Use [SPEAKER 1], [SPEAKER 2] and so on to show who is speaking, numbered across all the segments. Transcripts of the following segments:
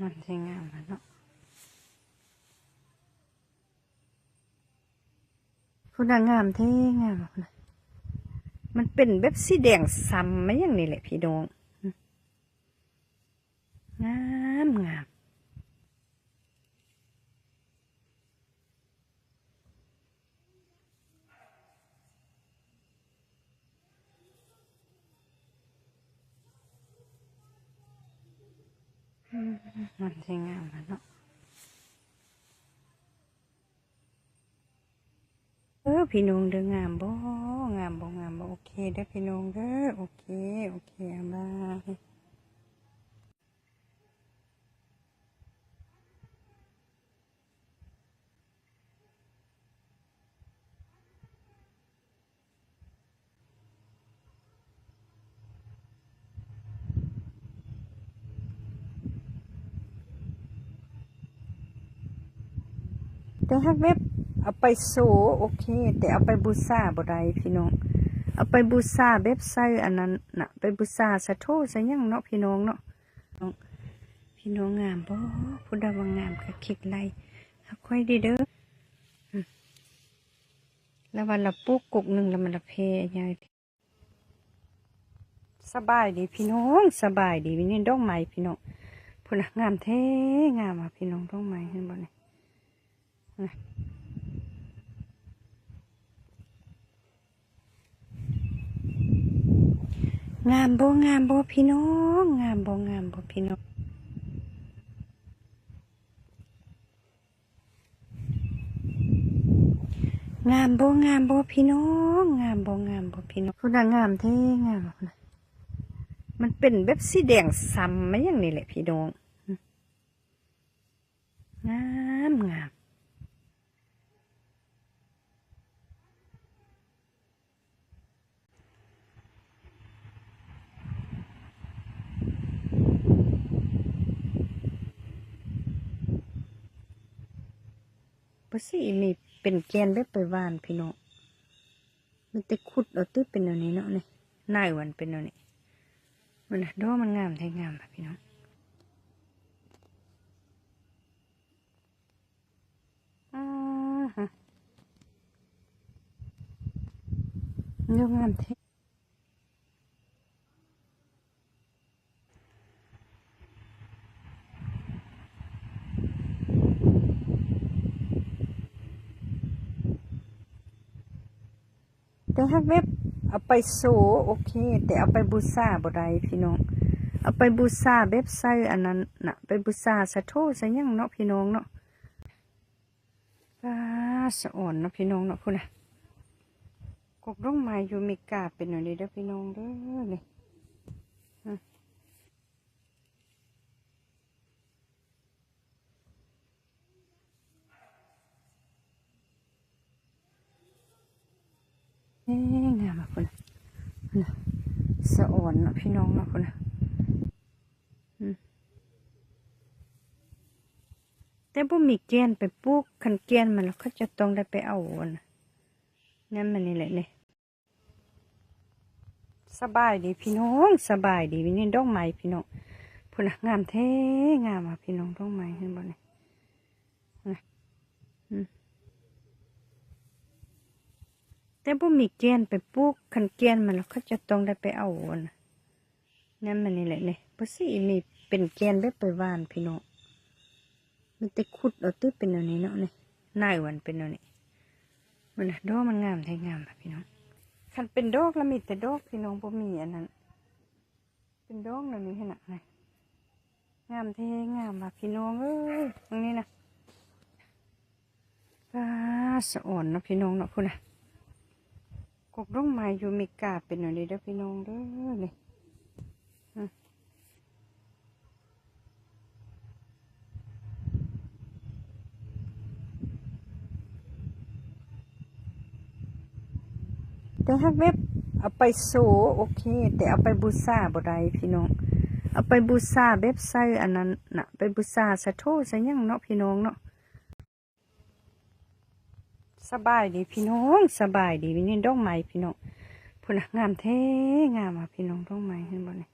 [SPEAKER 1] มันใช่งามอะเนาะคุณนางามเท่งามคุณน่ะมันเป็นแบบสีแดงซ้ำมาอย่างนี้แหละพี่น้องงามงาม มันจริงามอะเนาะเออพี่นงเด้องามบ่งามบ่งามบ่โอเคเด้อพี่นงเด้อโอเค โอเคอาบาย แต่ถ้าเว็บเอาไปโซโอเค แต่เอาไปบูชาบ่ได้พี่น้อง เอาไปบูชาเว็บไซต์อันนั้นน่ะ ไปบูชาสะโทสะยังเนาะพี่น้องเนาะพี่น้องงามบ่ผู้ใดว่างามก็คลิกไลค์ฮักค่อยดีเด้อแล้ววันละปุ๊กกุกหนึ่งแล้วมันละเพยายสบายดีพี่น้องสบายดีวินี่ดอกไม้พี่น้องพุ่นน่ะงามแท้งามอะพี่น้องดอกไม้เห็นบ่เนี่ย งามบ่งามบ่พี่น้อง งามบ่งามบ่พี่น้องงามบ่งามบ่พี่น้อง งามบ่งามบ่พี่น้องคุณงามแท้งามนะมันเป็นแบบสีแดงซ้ำไมาอย่างนี้แหละพี่น้อง งามงาม สิมีเป็นแกนแบบไปวานพี่น้องมันจะขุดเอาตื้อเป็นแบบนี้เนาะนี่นายวันเป็นแบบนี้มันดอมันงามแท้งามพี่น้องอ่าฮะดองามแท้ แต่ถ้เว็บเอาไปโซโอเค แต่เอาไปบูซาบ่ได้พี่น้อง เอาไปบูซาเว็บไซต์อันนั้นน่ะ ไปบูซาสะโทสะยังเนาะพี่น้องเนาะปลาสะอ่อนเนาะพี่น้องเนาะคุณนะกบร่องไม้อยู่มีกาเป็นหน่อยเด้อพี่น้องเด้อนี่ยะเอ๊ะ งามอะคุณนะคุณน่ะสะอ่อนนะพี่น้องนาะคุณนะแต่บ่มีเกณฑ์ไปปลูกคันเกณฑ์มันแล้วเขาจะต้องได้ไปเอาอันน่ะนั่นมันนี่แหละนี่สบายดีพี่น้องสบายดีวินี่ดอกไม้พี่น้องพุ่นน่ะงามแท้งามอะพี่น้องดอกไม้เห็นบ่เนี่ยน่ะอืม แต่บ่มีเกณฑ์ไปปลูกคันเกณฑ์มันแล้วเขาจะต้องได้ไปเอาอันน่ะนั่นมันนี่แหละเนี่บ่สิมีเป็นเกณฑ์แบบไปหวานพี่น้องมันจะขุดเอาตื้อเป็นแบบนี้เนาะเนี่ยนายวันเป็นแบบนี้มันนะดอกมันงามแท้งามพี่น้องคันเป็นดอกแล้วมีแต่ดอกพี่น้องบ่มีอันนั้น เป็นดอกแบบนี้ขนาดไหนงามแท้งามอะพี่น้องเอ้ยตรงนี้นะป้าสะอ่อนเนาะพี่น้องเนาะคุณน่ะ กกร่องไม้อยู่มีกาเป็นแบบนี้เด้อพี่น้องเด้อนี่อะแต่ถ้าเว็บเอาไปโซโอเค แต่เอาไปบูชาบ่ได้พี่น้อง เอาไปบูชาเว็บไซต์อันนั้นนะไปบูชาสะโทสะยังเนาะพี่น้องเนาะ สบายดีพี่น้องสบายดีวินี่ดอกไม้พี่น้องพุ่นน่ะงามเท่งามอะพี่น้องดอกไม้เห็นบ่เนี่ย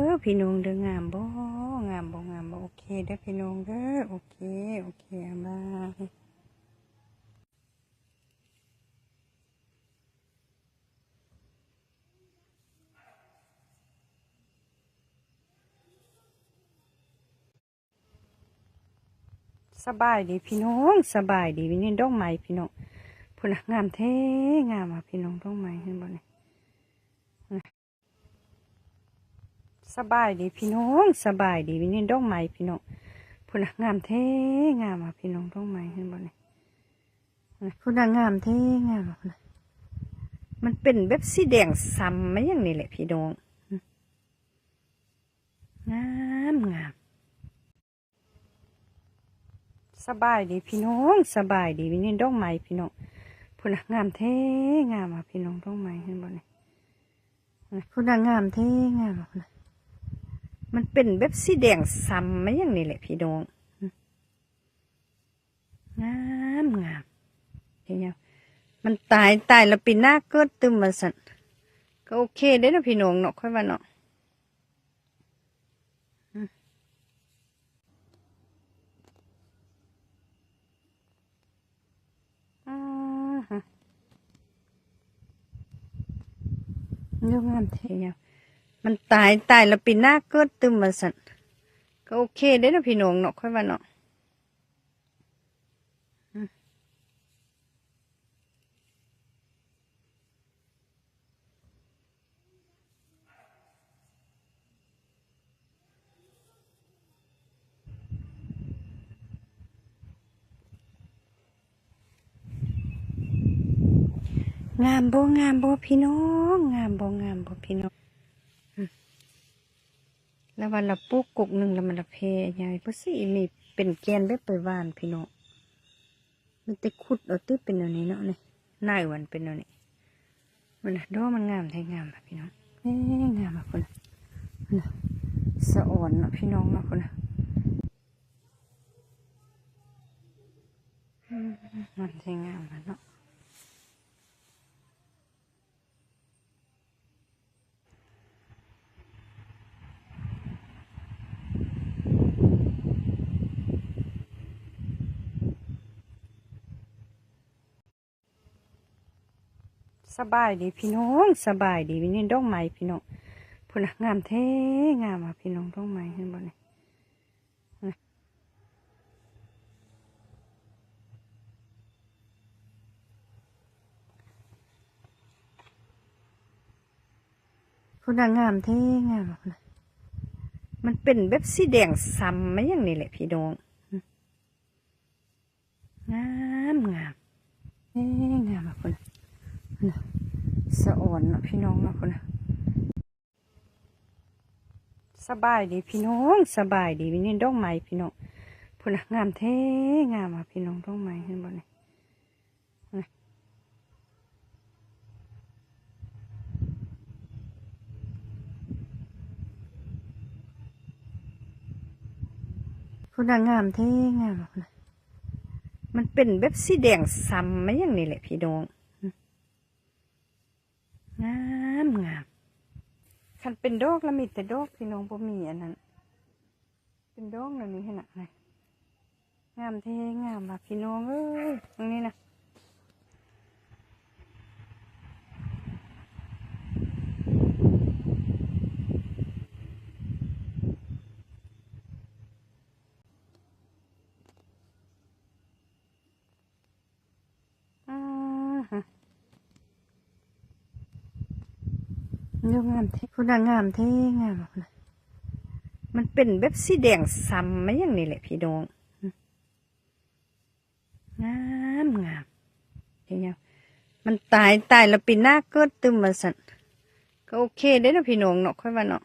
[SPEAKER 1] ออพี่น้องเด้องามบ่งามบ่งามบ่โอเคเด้อพี่น้องเด้อโอเคโอเคอะบายสบายดีพี่น้องสบายดีวินี่ดอกไม้พี่น้องพุ่นน่ะงามแท้งามอะพี่น้องดอกไม้เห็นบ่เนี่ย บายดีพี่น้องสบายดีวินี่ดอกไม้พี่น้องพุ่นน่ะงามแท้งามอะพี่น้องดอกไม้เห็นบ่เนี่ยพุ่นน่ะงามแท้งามอะมันเป็นแบบสีแดงซ้ำมาอย่างนี้แหละพี่น้องงามงามสบายดีพี่น้องสบายดีวินี่ดอกไม้พี่น้องพุ่นน่ะงามแท้งามอะพี่น้องดอกไม้เห็นบ่เนี่ยพุ่นน่ะงามแท้งามอะ มันเป็นแบบสีแดงซ้ำมาอย่างนี้แหละพี่น้องงามงามเห็นยังมันตายตายแล้วปีหน้าเกิดตึมมาสันก็โอเคได้นะพี่น้องเนาะค่อยว่าเนาะอืมอ่าฮะเรื่องงามเทียว มันตายตายแล้วปีหน้าเกิดตึมมาสันก็โอเคได้นะพี่น้องเนาะค่อยว่าเนาะงามบ่งามบ่พี่น้อง งามบ่งามบ่พี่น้อง แล้ววันละปลูกกุกหนึ่งแล้วมันละเพใหญ่เพราะสิมีเป็นแกนแบบไปหวานพี่น้องมันจะขุดเอาตื้อเป็นอันนี้เนาะนี่นายวันเป็นอันนี้มันดอกมันงามแท้งามอะพี่น้องเอ้งามอะคนน่ะสะอ่อนนะพี่น้องนะคนน่ะมันแท้งามอะเนาะ สบายดีพี่น้องสบายดีวินี่ดอกไม้พี่น้องพุ่นงามแท้งามอะพี่น้องดอกไม้เห็นบ่เนี่ยพุ่นงามแท้งามอะพุ่นมันเป็นแบบสีแดงซ้ำมาอย่างนี้แหละพี่น้องงามงามเอ้งามอะพุ่น สะอ่อนนะพี่น้องนะคนนะสบายดีพี่น้องสบายดีวินี่ดอกไม้พี่น้องพุ่นงามแท้งามอะพี่น้องดอกไม้เห็นบ่เนี่ยพุ่นงามแท้งามอะพุ่นน่ะมันเป็นแบบสีแดงซ้ำมาอย่างนี้แหละพี่น้อง งามงามคันเป็นดอกแล้วมีแต่ดอกพี่น้องบ่มีอันนั้น เป็นดอกแล้วมีให้หนักเลยงามเท่งามว่ะพี่น้องเอ้ยตรงนี้นะอ่าฮะ เรื่องงามเท่คุณงามเท่งามนะมันเป็นแบบสีแดงซ้ำมาอย่างนี้แหละพี่น้องอืมงามงามเห็นยังมันตายตายแล้วปีหน้าเกิดตึมมาสันก็โอเคได้นะพี่น้องเนาะค่อยว่าเนาะ